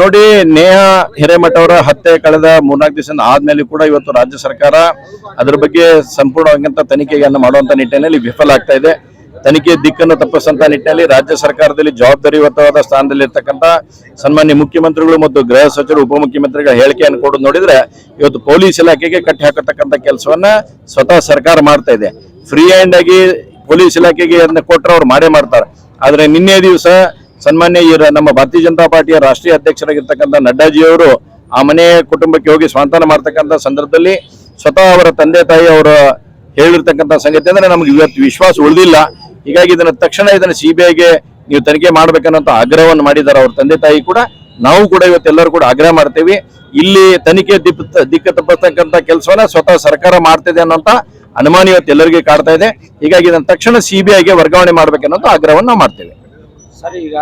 ನೋಡಿ, ನೇಹ ಹಿರೇಮಠ ಅವರ ಹತ್ಯೆ ಕಳೆದ ಮೂರ್ನಾಲ್ಕು ದಿವಸ ಆದ್ಮೇಲೆ ಕೂಡ ಇವತ್ತು ರಾಜ್ಯ ಸರ್ಕಾರ ಅದ್ರ ಬಗ್ಗೆ ಸಂಪೂರ್ಣವಾದಂತ ತನಿಖೆಯನ್ನು ಮಾಡುವಂತ ನಿಟ್ಟಿನಲ್ಲಿ ವಿಫಲ ಆಗ್ತಾ ಇದೆ. ತನಿಖೆ ದಿಕ್ಕನ್ನು ತಪ್ಪಿಸಂತ ನಿಟ್ಟಿನಲ್ಲಿ ರಾಜ್ಯ ಸರ್ಕಾರದಲ್ಲಿ ಜವಾಬ್ದಾರಿಯುತವಾದ ಸ್ಥಾನದಲ್ಲಿ ಇರ್ತಕ್ಕಂಥ ಸನ್ಮಾನ್ಯ ಮುಖ್ಯಮಂತ್ರಿಗಳು ಮತ್ತು ಗೃಹ ಸಚಿವರು, ಉಪಮುಖ್ಯಮಂತ್ರಿಗಳ ಹೇಳಿಕೆಯನ್ನು ಕೊಡೋದು ನೋಡಿದ್ರೆ ಇವತ್ತು ಪೊಲೀಸ್ ಇಲಾಖೆಗೆ ಕಟ್ಟಿ ಹಾಕತಕ್ಕಂಥ ಕೆಲಸವನ್ನ ಸ್ವತಃ ಸರ್ಕಾರ ಮಾಡ್ತಾ ಇದೆ. ಫ್ರೀ ಹ್ಯಾಂಡ್ ಆಗಿ ಪೊಲೀಸ್ ಇಲಾಖೆಗೆ ಅದನ್ನ ಕೊಟ್ಟರೆ ಅವ್ರು ಮಾಡೇ ಮಾಡ್ತಾರೆ. ಆದರೆ ನಿನ್ನೆ ದಿವಸ ಸನ್ಮಾನ್ಯ ನಮ್ಮ ಭಾರತೀಯ ಜನತಾ ಪಾರ್ಟಿಯ ರಾಷ್ಟ್ರೀಯ ಅಧ್ಯಕ್ಷರಾಗಿರ್ತಕ್ಕಂಥ ನಡ್ಡಾಜಿ ಅವರು ಆ ಮನೆ ಕುಟುಂಬಕ್ಕೆ ಹೋಗಿ ಸ್ವಾಂತನ ಮಾಡ್ತಕ್ಕಂಥ ಸಂದರ್ಭದಲ್ಲಿ ಸ್ವತಃ ಅವರ ತಂದೆ ತಾಯಿ ಅವರ ಹೇಳಿರ್ತಕ್ಕಂಥ ಸಂಗತಿ ಅಂದ್ರೆ ನಮಗೆ ಇವತ್ತು ವಿಶ್ವಾಸ ಉಳಿದಿಲ್ಲ. ಹೀಗಾಗಿ ಇದನ್ನ ತಕ್ಷಣ ಇದನ್ನ ಸಿಬಿಐಗೆ ನೀವು ತನಿಖೆ ಮಾಡ್ಬೇಕನ್ನೋಂಥ ಆಗ್ರಹವನ್ನು ಮಾಡಿದ್ದಾರೆ ಅವ್ರ ತಂದೆ ತಾಯಿ ಕೂಡ. ನಾವು ಕೂಡ ಇವತ್ತೆಲ್ಲರೂ ಕೂಡ ಆಗ್ರಹ ಮಾಡ್ತೇವೆ. ಇಲ್ಲಿ ತನಿಖೆ ದಿಪ್ ದಿಕ್ಕ ತಪ್ಪಿಸ್ತಕ್ಕಂಥ ಕೆಲಸವನ್ನ ಸ್ವತಃ ಸರ್ಕಾರ ಮಾಡ್ತಿದೆ ಅನ್ನೋಂಥ ಅನುಮಾನ ಇವತ್ತು ಎಲ್ಲರಿಗೆ ಕಾಡ್ತಾ ಇದೆ. ಹೀಗಾಗಿ ಇದನ್ನ ತಕ್ಷಣ ಸಿಬಿಐಗೆ ವರ್ಗಾವಣೆ ಮಾಡ್ಬೇಕನ್ನೋಂಥ ಆಗ್ರಹವನ್ನು ನಾವು ಮಾಡ್ತೇವೆ. ಸರ್ ಈಗ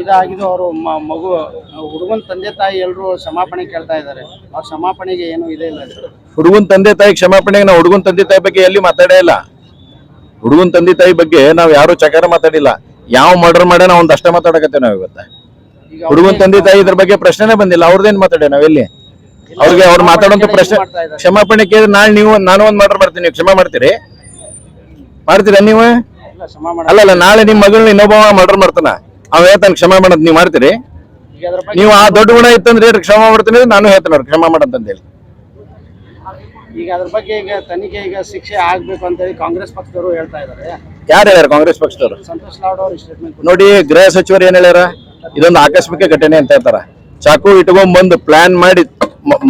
ಇದಾಗಿದ್ದು ಅವರು ಮಗು ಹುಡುಗನ ತಂದೆ ತಾಯಿ ಎಲ್ಲರೂ ಕ್ಷಮಾಪಣೆ ಕೇಳ್ತಾ ಇದ್ದಾರೆ. ಆ ಕ್ಷಮಾಪಣೆಗೆ ಏನು ಇದೆ ಇಲ್ಲ ಹುಡುಗನ ತಂದೆ ತಾಯಿ ಕ್ಷಮಾಪಣೆಗೆ ನಾವು ಹುಡುಗನ ತಂದೆ ತಾಯಿ ಬಗ್ಗೆ ಎಲ್ಲಿ ಮಾತಾಡೇ ಇಲ್ಲ. ಹುಡುಗನ ತಂದೆ ತಾಯಿ ಬಗ್ಗೆ ನಾವು ಯಾರು ಚಕಾರ ಮಾತಾಡಿಲ್ಲ. ಯಾವ ಮರ್ಡರ್ ಮಾಡ್ಯಾನ ನಾವ್ ಅಷ್ಟೇ ಮಾತಾಡಕತ್ತೇವೆ ನಾವು ಇವತ್ತ. ಹುಡುಗನ ತಂದೆ ತಾಯಿ ಇದ್ರ ಬಗ್ಗೆ ಪ್ರಶ್ನೆನೇ ಬಂದಿಲ್ಲ. ಅವ್ರದ್ದೇನ್ ಮಾತಾಡೇ ಎಲ್ಲಿ? ಅವ್ರಿಗೆ ಅವ್ರು ಮಾತಾಡೋಂತ ಪ್ರಶ್ನೆ ಕ್ಷಮಾಪಣೆ ಕೇಳಿದ್ರೆ ನಾಳೆ ನೀವು ನಾನು ಒಂದ್ ಮರ್ಡರ್ ಮಾಡ್ತೀನಿ ನೀವು ಕ್ಷಮಾ ಮಾಡ್ತೀರಿ? ಮಾಡ್ತೀರಾ ನೀವು? ಅಲ್ಲ ಅಲ್ಲ ನಾಳೆ ನಿಮ್ ಮಗಳನ್ನ ಇನ್ನೊಬ್ಬ ಮರ್ಡರ್ ಮಾಡ್ತಾನ. ಅವ ಹೇಳ್ತಾನ ಕ್ಷಮಾ ಮಾಡಂತ ನೀವ್ ಮಾಡ್ತೀರಿ? ನೀವು ಆ ದೊಡ್ಡ ಗುಣ ಇತ್ತಂದ್ರೆ ಹೇಳ್ರಿ ಕ್ಷಮಾ ಮಾಡ್ತೀನಿ ನಾನು ಹೇಳ್ತೇನೆ ಅವ್ರಿಗೆ ಕ್ಷಮಾ ಹೇಳಿ ಈಗ ಅದ್ರ ಬಗ್ಗೆ ಈಗ ತನಿಖೆ ಈಗ ಶಿಕ್ಷೆ ಆಗ್ಬೇಕು ಅಂತ ಹೇಳಿ ಕಾಂಗ್ರೆಸ್ ಪಕ್ಷದವರು ಹೇಳ್ತಾ ಇದ್ದಾರೆ ಯಾರು ಹೇಳ್ಯಾರ ಕಾಂಗ್ರೆಸ್ ಪಕ್ಷದವರು? ಸಂತೋಷ್ ಲಾಡ್ ಅವರು ಸ್ಟೇಟ್ಮೆಂಟ್ ನೋಡಿ ಗೃಹ ಸಚಿವರು ಏನ್ ಹೇಳ್ಯಾರ? ಇದೊಂದು ಆಕಸ್ಮಿಕ ಘಟನೆ ಅಂತ ಹೇಳ್ತಾರ. ಚಾಕು ಇಟ್ಕೊಂಡ್ ಬಂದು ಪ್ಲಾನ್ ಮಾಡಿ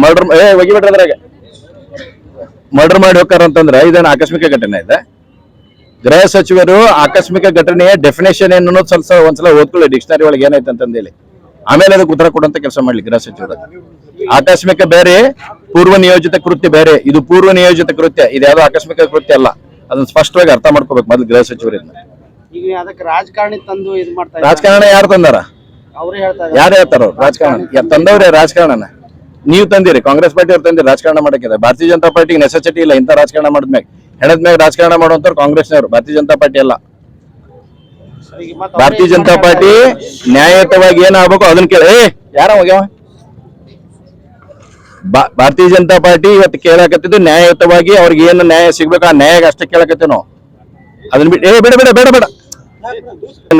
ಮರ್ಡರ್ ಏ ಒಗಿಬಿಟ್ರ ಅದ್ರಾಗ. ಮರ್ಡರ್ ಮಾಡಿ ಹೋಗ್ತಾರ ಅಂತಂದ್ರೆ ಇದೇನು ಆಕಸ್ಮಿಕ ಘಟನೆ ಇದೆ. ಗೃಹ ಸಚಿವರು ಆಕಸ್ಮಿಕ ಘಟನೆಯ ಡೆಫಿನೇಷನ್ ಏನು ಅನ್ನೋದು ಸ್ವಲ್ಪ ಒಂದ್ಸಲ ಓದ್ಕೊಳ್ಳಿ ಡಿಕ್ಷನರಿ ಒಳಗೆ ಏನೈತೆ ಅಂತಂದೇಳಿ. ಆಮೇಲೆ ಅದಕ್ಕೆ ಉತ್ತರ ಕೊಡುವಂತ ಕೆಲಸ ಮಾಡ್ಲಿ ಗೃಹ ಸಚಿವರು. ಆಕಸ್ಮಿಕ ಬೇರೆ ಪೂರ್ವ ನಿಯೋಜಿತ ಕೃತ್ಯ ಬೇರೆ. ಇದು ಪೂರ್ವ ನಿಯೋಜಿತ ಕೃತ್ಯ ಇದು ಯಾವ್ದೋ ಆಕಸ್ಮಿಕ ಕೃತ್ಯ ಅಲ್ಲ. ಅದನ್ನ ಸ್ಪಷ್ಟವಾಗಿ ಅರ್ಥ ಮಾಡ್ಕೋಬೇಕು ಮೊದಲು ಗೃಹ ಸಚಿವರಿಂದ. ರಾಜಕಾರಣಿ ತಂದು ಇದು ಮಾಡ್ತಾರೆ ರಾಜಕಾರಣ ಯಾರು ತಂದಾರ? ಯಾರು ಹೇಳ್ತಾರ ರಾಜಕಾರಣ. ತಂದವ್ರೆ ರಾಜಕಾರಣನ? ನೀವು ತಂದಿರಿ ಕಾಂಗ್ರೆಸ್ ಪಾರ್ಟಿ ಅವ್ರು ತಂದಿರಿ ರಾಜಕಾರಣ ಮಾಡಕ್ಕಿದೆ ಭಾರತೀಯ ಜನತಾ ಪಾರ್ಟಿಗೆ ನೆಸೆಸಿಟಿ ಇಲ್ಲ ಇಂಥ ರಾಜಕಾರಣ ಮಾಡಿದ್ಮ್ಯಾಗ ಹೆಣದ್ಮ್ಯಾಗ ರಾಜಕಾರಣ ಮಾಡುವಂತವ್ರು ಕಾಂಗ್ರೆಸ್ನವರು, ಭಾರತೀಯ ಜನತಾ ಪಾರ್ಟಿ ಅಲ್ಲ. ಭಾರತೀಯ ಜನತಾ ಪಾರ್ಟಿ ನ್ಯಾಯಯುತವಾಗಿ ಏನಾಗಬೇಕು ಅದನ್ನ ಕೇಳಿ. ಏ ಯಾರ ಹೋಗ್ಯಾವ ಭಾರತೀಯ ಜನತಾ ಪಾರ್ಟಿ ಇವತ್ತು ಕೇಳಕತ್ತಿದ್ದು ನ್ಯಾಯಯುತವಾಗಿ ಅವ್ರಿಗೆ ಏನು ನ್ಯಾಯ ಸಿಗ್ಬೇಕು ಆ ನ್ಯಾಯ ಅಷ್ಟೇ ಕೇಳಕತ್ತೀವಿ ನಾವು. ಅದನ್ನ ಬಿಟ್ಟು ಏ, ಬೇಡ ಬೇಡ ಬೇಡ ಬೇಡ.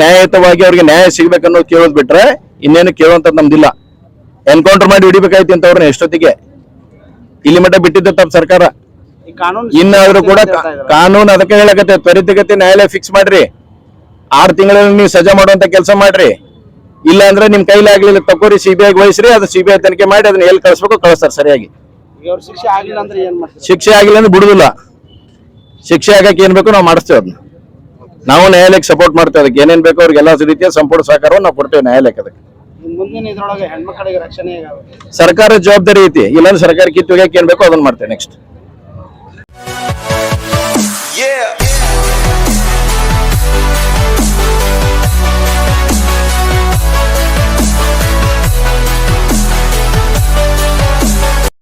ನ್ಯಾಯಯುತವಾಗಿ ಅವ್ರಿಗೆ ನ್ಯಾಯ ಸಿಗ್ಬೇಕನ್ನೋದು ಕೇಳೋದ್ ಬಿಟ್ರೆ ಇನ್ನೇನು ಕೇಳುವಂತದ್ದು ನಮ್ದಿಲ್ಲ. ಎನ್ಕೌಂಟರ್ ಮಾಡಿ ಹಿಡಿಬೇಕಾಯ್ತಿ ಅಂತ ಅವ್ರನ್ನ ಎಷ್ಟೊತ್ತಿಗೆ? ಇಲ್ಲಿ ಮಟ್ಟ ಬಿಟ್ಟಿದ್ದ ತಪ್ಪು ಸರ್ಕಾರ. ಇನ್ನಾದ್ರೂ ಕೂಡ. ಕಾನೂನು ಅದಕ್ಕೆ ಹೇಳಕತ್ತೆ ತ್ವರಿತಗತಿ ನ್ಯಾಯಾಲಯ ಫಿಕ್ಸ್ ಮಾಡ್ರಿ. ಆರು ತಿಂಗಳಲ್ಲಿ ನೀವು ಸಜಾ ಮಾಡುವಂತ ಕೆಲಸ ಮಾಡ್ರಿ. ಇಲ್ಲ ಅಂದ್ರೆ ನಿಮ್ ಕೈಲಿ ಆಗ್ಲಿಲ್ಲ ತಕೋರಿ ಸಿಬಿಐ ವಹಿಸ್ರಿ ಅದು ಸಿಬಿಐ ತನಿಖೆ ಮಾಡಿ ಅದನ್ನ ಎಲ್ಲಿ ಕಳಿಸ್ಬೇಕು ಕಳಿಸ್ತಾರೆ ಸರಿಯಾಗಿ. ಶಿಕ್ಷೆ ಆಗಿಲ್ಲ ಅಂದ್ರೆ ಬಿಡುದಿಲ್ಲ. ಶಿಕ್ಷೆ ಆಗಕ್ಕೆ ಏನ್ ಬೇಕು ನಾವು ಮಾಡಿಸ್ತೇವೆ ಅದನ್ನ. ನಾವು ನ್ಯಾಯಾಲಯಕ್ಕೆ ಸಪೋರ್ಟ್ ಮಾಡ್ತೇವೆ ಅದಕ್ಕೆ. ಏನೇನ್ ಬೇಕೋ ಅವ್ರಿಗೆ ಎಲ್ಲಾ ರೀತಿಯ ಸಂಪೂರ್ಣ ಸಹಕಾರವನ್ನು ನಾವು ಕೊಡ್ತೇವೆ ನ್ಯಾಯಾಲಯಕ್ಕೆ ಅದಕ್ಕೆ. ಸರ್ಕಾರ ಜವಾಬ್ದಾರಿ ಐತಿ. ಇಲ್ಲಾಂದ್ರೆ ಸರ್ಕಾರ ಕಿತ್ತು ಏನ್ ಬೇಕೋ ಅದನ್ನ ಮಾಡ್ತೇವೆ ನೆಕ್ಸ್ಟ್ Yeah.